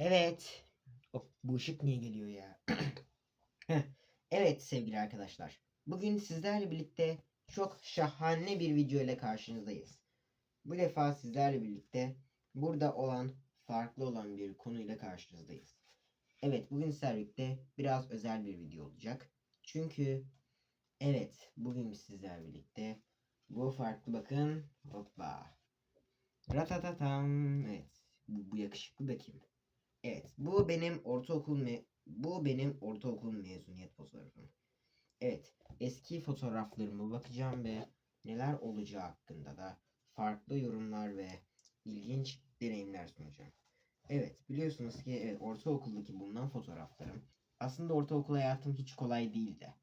Evet. O, bu ışık niye geliyor ya? Evet sevgili arkadaşlar. Bugün sizlerle birlikte çok şahane bir video ile karşınızdayız. Bu defa sizlerle birlikte burada olan farklı olan bir konuyla karşınızdayız. Evet bugün sizlerle birlikte biraz özel bir video olacak. Çünkü evet bugün sizlerle birlikte bu farklı bakın. Hoppa. Ratatatam. Evet. Bu, bu yakışıklı da kim? Evet, bu benim ortaokul me bu benim ortaokul mezuniyet fotoğrafım. Evet, eski fotoğraflarıma bakacağım ve neler olacağı hakkında da farklı yorumlar ve ilginç deneyimler sunacağım. Evet, biliyorsunuz ki evet, ortaokuldaki bulunan fotoğraflarım. Aslında ortaokul hayatım hiç kolay değildi.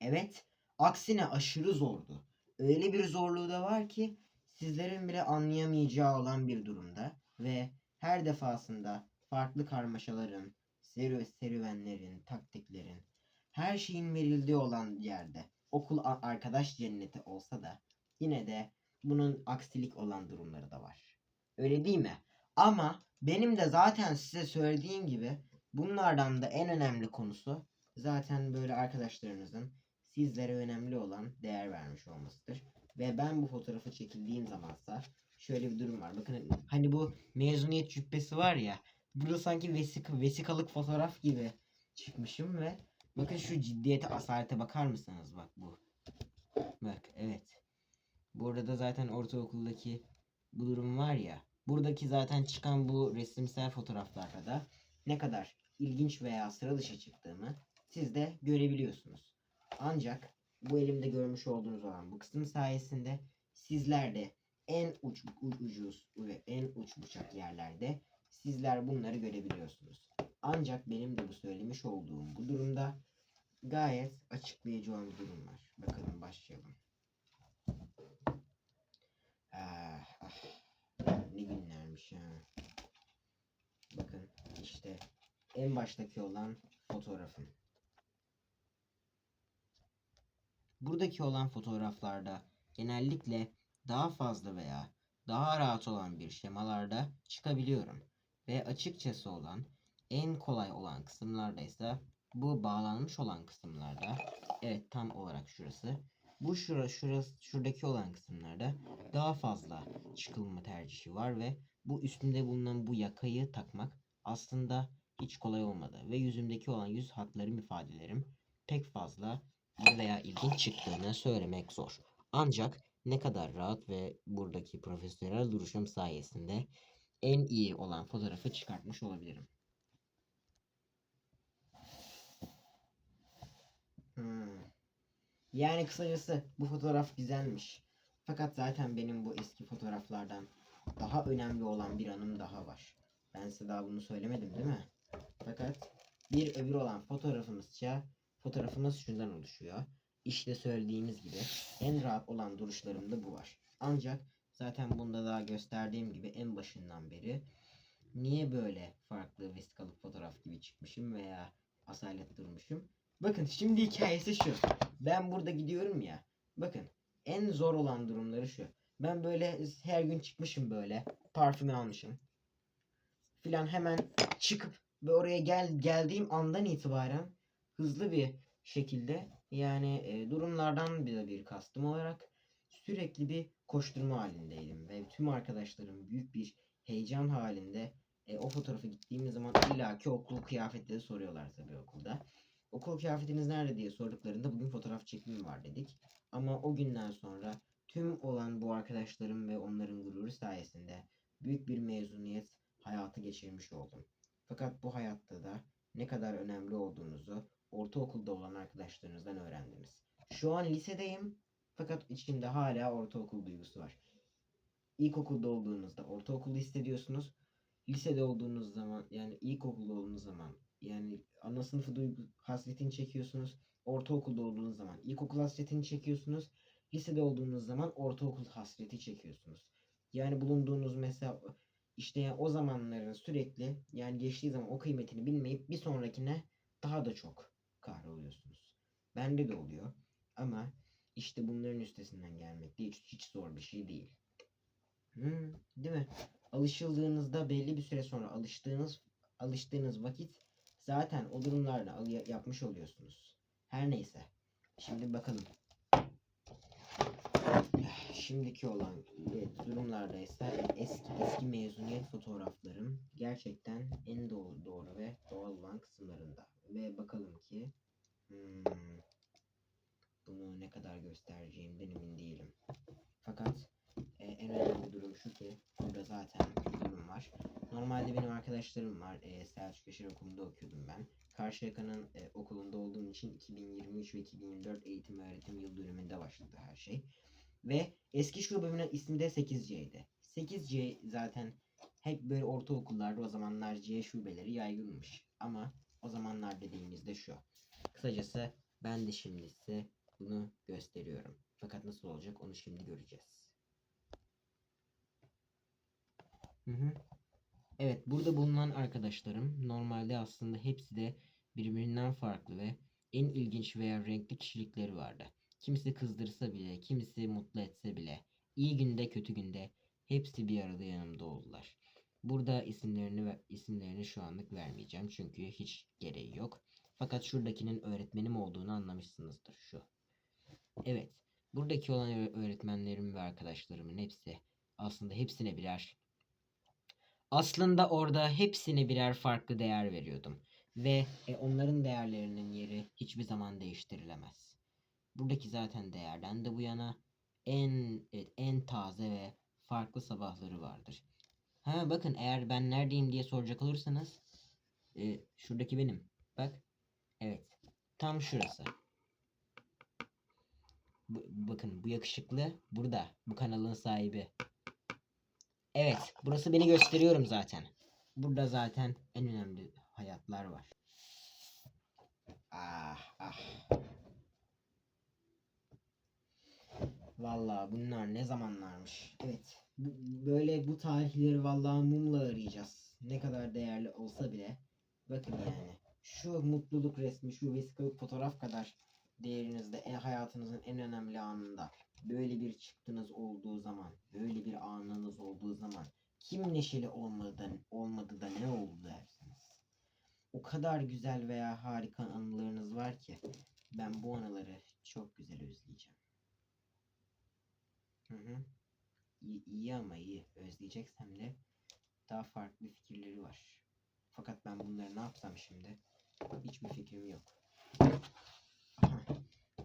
Evet, aksine aşırı zordu. Öyle bir zorluğu da var ki sizlerin bile anlayamayacağı olan bir durumda ve her defasında farklı karmaşaların, serü serüvenlerin, taktiklerin, her şeyin verildiği olan yerde okul arkadaş cenneti olsa da yine de bunun aksilik olan durumları da var. Öyle değil mi? Ama benim de zaten size söylediğim gibi bunlardan da en önemli konusu zaten böyle arkadaşlarınızın sizlere önemli olan değer vermiş olmasıdır. Ve ben bu fotoğrafı çekildiğim zamansa şöyle bir durum var. Bakın hani bu mezuniyet cübbesi var ya. Burada sanki vesik vesikalık fotoğraf gibi çıkmışım ve bakın şu ciddiyete asalete bakar mısınız bak bu. Bak evet. Burada zaten ortaokuldaki bu durum var ya. Buradaki zaten çıkan bu resimsel fotoğraflarda da ne kadar ilginç veya sıra dışı çıktığımı siz de görebiliyorsunuz. Ancak bu elimde görmüş olduğunuz olan bu kısım sayesinde sizler de en uç ucuz ve en uç bucak yerlerde sizler bunları görebiliyorsunuz. Ancak benim de bu söylemiş olduğum bu durumda gayet açıklayıcı olan bir durum var. Bakalım başlayalım. Ah, ah, ne günlermiş ha. Bakın işte en baştaki olan fotoğrafım. Buradaki olan fotoğraflarda genellikle daha fazla veya daha rahat olan bir şemalarda çıkabiliyorum. Ve açıkçası olan en kolay olan kısımlarda ise bu bağlanmış olan kısımlarda evet tam olarak şurası bu şura şurası şuradaki olan kısımlarda daha fazla çıkılma tercihi var ve bu üstünde bulunan bu yakayı takmak aslında hiç kolay olmadı ve yüzümdeki olan yüz hatlarım ifadelerim pek fazla veya ilginç çıktığını söylemek zor. Ancak ne kadar rahat ve buradaki profesyonel duruşum sayesinde en iyi olan fotoğrafı çıkartmış olabilirim. Hmm. Yani kısacası bu fotoğraf güzelmiş. Fakat zaten benim bu eski fotoğraflardan daha önemli olan bir anım daha var. Ben size daha bunu söylemedim değil mi? Fakat bir öbür olan fotoğrafımızca fotoğrafımız şundan oluşuyor. İşte söylediğimiz gibi en rahat olan duruşlarımda bu var. Ancak zaten bunda daha gösterdiğim gibi en başından beri niye böyle farklı vesikalık fotoğraf gibi çıkmışım veya asalet durmuşum. Bakın şimdi hikayesi şu. Ben burada gidiyorum ya. Bakın en zor olan durumları şu. Ben böyle her gün çıkmışım böyle. Parfümü almışım. Filan hemen çıkıp ve oraya gel geldiğim andan itibaren hızlı bir şekilde yani e, durumlardan bir bir kastım olarak sürekli bir koşturma halindeydim ve tüm arkadaşlarım büyük bir heyecan halinde e, o fotoğrafı gittiğimiz zaman illaki okul kıyafetleri soruyorlar tabii okulda. Okul kıyafetiniz nerede diye sorduklarında bugün fotoğraf çekimi var dedik. Ama o günden sonra tüm olan bu arkadaşlarım ve onların gururu sayesinde büyük bir mezuniyet hayatı geçirmiş oldum. Fakat bu hayatta da ne kadar önemli olduğunuzu ortaokulda olan arkadaşlarınızdan öğrendiniz. Şu an lisedeyim fakat içimde hala ortaokul duygusu var. İlkokulda olduğunuzda ortaokulu hissediyorsunuz. Lisede olduğunuz zaman yani ilkokulda olduğunuz zaman yani ana sınıfı duygu hasretini çekiyorsunuz. Ortaokulda olduğunuz zaman ilkokul hasretini çekiyorsunuz. Lisede olduğunuz zaman ortaokul hasreti çekiyorsunuz. Yani bulunduğunuz mesela işte yani o zamanların sürekli yani geçtiği zaman o kıymetini bilmeyip bir sonrakine daha da çok kahroluyorsunuz. Bende de oluyor. Ama işte bunların üstesinden gelmek de hiç, hiç zor bir şey değil. Hmm, değil mi? alışıldığınızda belli bir süre sonra alıştığınız alıştığınız vakit zaten o durumlarda al- yapmış oluyorsunuz. Her neyse. Şimdi bakalım. Şimdiki olan e, durumlarda ise eski eski mezuniyet fotoğraflarım gerçekten en doğru, doğru ve doğal olan kısımlarında. Ve bakalım ki hmm, bunu ne kadar göstereceğimden emin değilim. Fakat e, en önemli durum şu ki burada zaten bir durum var. Normalde benim arkadaşlarım var. E, Selçuk Yaşar Okulu'nda okuyordum ben. Karşıyaka'nın e, okulunda olduğum için 2023 ve 2024 eğitim öğretim yıl dönümünde başladı her şey. Ve eski şubemin ismi de 8C'ydi. 8C zaten hep böyle ortaokullarda o zamanlar C şubeleri yaygınmış. Ama o zamanlar dediğimizde şu. Kısacası ben de şimdi size bunu gösteriyorum. Fakat nasıl olacak onu şimdi göreceğiz. Hı hı. Evet, burada bulunan arkadaşlarım normalde aslında hepsi de birbirinden farklı ve en ilginç veya renkli kişilikleri vardı. Kimisi kızdırsa bile, kimisi mutlu etse bile, iyi günde kötü günde hepsi bir arada yanımda oldular. Burada isimlerini isimlerini şu anlık vermeyeceğim çünkü hiç gereği yok. Fakat şuradakinin öğretmenim olduğunu anlamışsınızdır şu. Evet, buradaki olan öğ- öğretmenlerim ve arkadaşlarımın hepsi aslında hepsine birer aslında orada hepsine birer farklı değer veriyordum. Ve e, onların değerlerinin yeri hiçbir zaman değiştirilemez. Buradaki zaten değerden de bu yana en evet, en taze ve farklı sabahları vardır. Ha bakın eğer ben neredeyim diye soracak olursanız e, şuradaki benim. Bak. Evet. Tam şurası. Bu- bakın bu yakışıklı burada. Bu kanalın sahibi. Evet, burası beni gösteriyorum zaten. Burada zaten en önemli hayatlar var. Ah ah. Vallahi bunlar ne zamanlarmış. Evet. bu- böyle bu tarihleri vallahi mumla arayacağız. Ne kadar değerli olsa bile. Bakın yani. Şu mutluluk resmi, şu vesikalık fotoğraf kadar değerinizde, en hayatınızın en önemli anında böyle bir çıktınız olduğu zaman, böyle bir anınız olduğu zaman kim neşeli olmadı, olmadı da ne oldu dersiniz. O kadar güzel veya harika anılarınız var ki ben bu anıları çok güzel özleyeceğim. Hı hı. İyi, iyi ama iyi. Özleyeceksem de daha farklı fikirleri var. Fakat ben bunları ne yapsam şimdi? Hiçbir fikrim yok.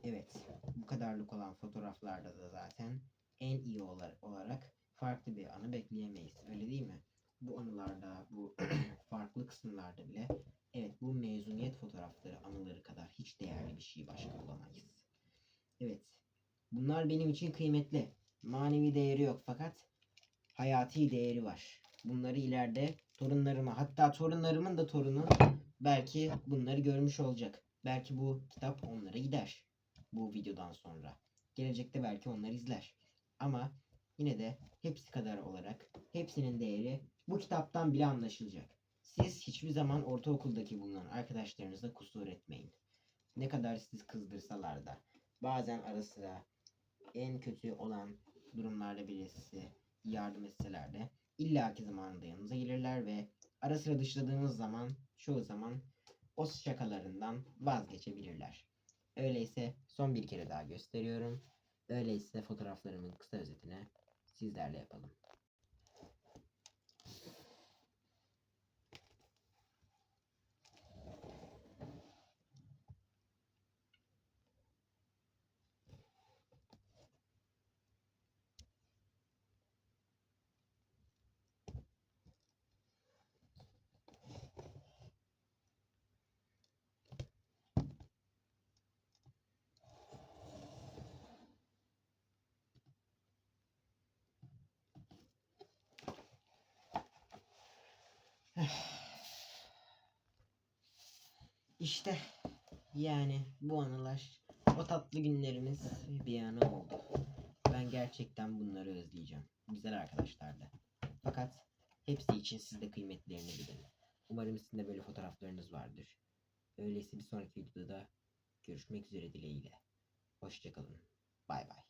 Evet. Bu kadarlık olan fotoğraflarda da zaten en iyi olar- olarak farklı bir anı bekleyemeyiz. Öyle değil mi? Bu anılarda, bu farklı kısımlarda bile evet bu mezuniyet fotoğrafları anıları kadar hiç değerli bir şey başka bulamayız. Evet. Bunlar benim için kıymetli. Manevi değeri yok fakat hayati değeri var. Bunları ileride torunlarıma hatta torunlarımın da torunu belki bunları görmüş olacak. Belki bu kitap onlara gider bu videodan sonra. Gelecekte belki onlar izler. Ama yine de hepsi kadar olarak hepsinin değeri bu kitaptan bile anlaşılacak. Siz hiçbir zaman ortaokuldaki bulunan arkadaşlarınıza kusur etmeyin. Ne kadar siz kızdırsalar da bazen ara sıra en kötü olan durumlarda bile size yardım etseler de illaki zamanında yanınıza gelirler ve ara sıra dışladığınız zaman çoğu zaman o şakalarından vazgeçebilirler. Öyleyse son bir kere daha gösteriyorum. Öyleyse fotoğraflarımın kısa özetini sizlerle yapalım. İşte yani bu anılar o tatlı günlerimiz bir yana oldu. Ben gerçekten bunları özleyeceğim. Güzel arkadaşlardı. Fakat hepsi için siz de kıymetlerini bilin. Umarım sizin de böyle fotoğraflarınız vardır. Öyleyse bir sonraki videoda görüşmek üzere dileğiyle. Hoşçakalın. Bay bay.